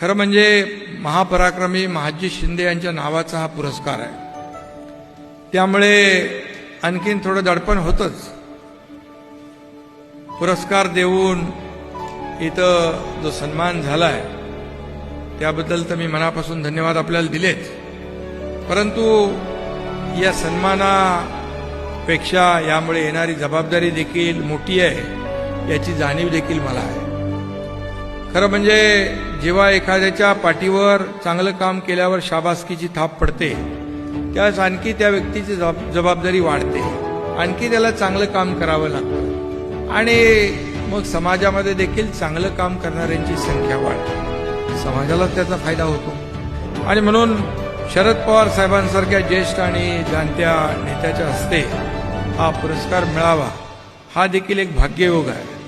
खरं म्हणजे महापराक्रमी महाजी शिंदे यांच्या नावाचा हा पुरस्कार आहे. त्यामुळे आणखीन थोडं दडपण होतंच. पुरस्कार देऊन इथं जो सन्मान झाला आहे त्याबद्दल तर मी मनापासून धन्यवाद आपल्याला दिलेच परंतु या सन्मानापेक्षा यामुळे येणारी जबाबदारी देखील मोठी आहे याची जाणीव देखील मला आहे. खरं म्हणजे जेव्हा एखाद्याच्या पाठीवर चांगलं काम केल्यावर शाबासकीची थाप पडते त्यास आणखी त्या व्यक्तीची जबाबदारी वाढते. आणखी त्याला चांगलं काम करावं लागतं. आणि मग समाजामध्ये देखील चांगलं काम करणाऱ्यांची संख्या वाढते. समाजाला त्याचा फायदा होतो. आणि म्हणून शरद पवार साहेबांसारख्या ज्येष्ठ आणि जाणत्या नेत्याच्या हस्ते हा पुरस्कार मिळावा हा देखील एक भाग्ययोग आहे.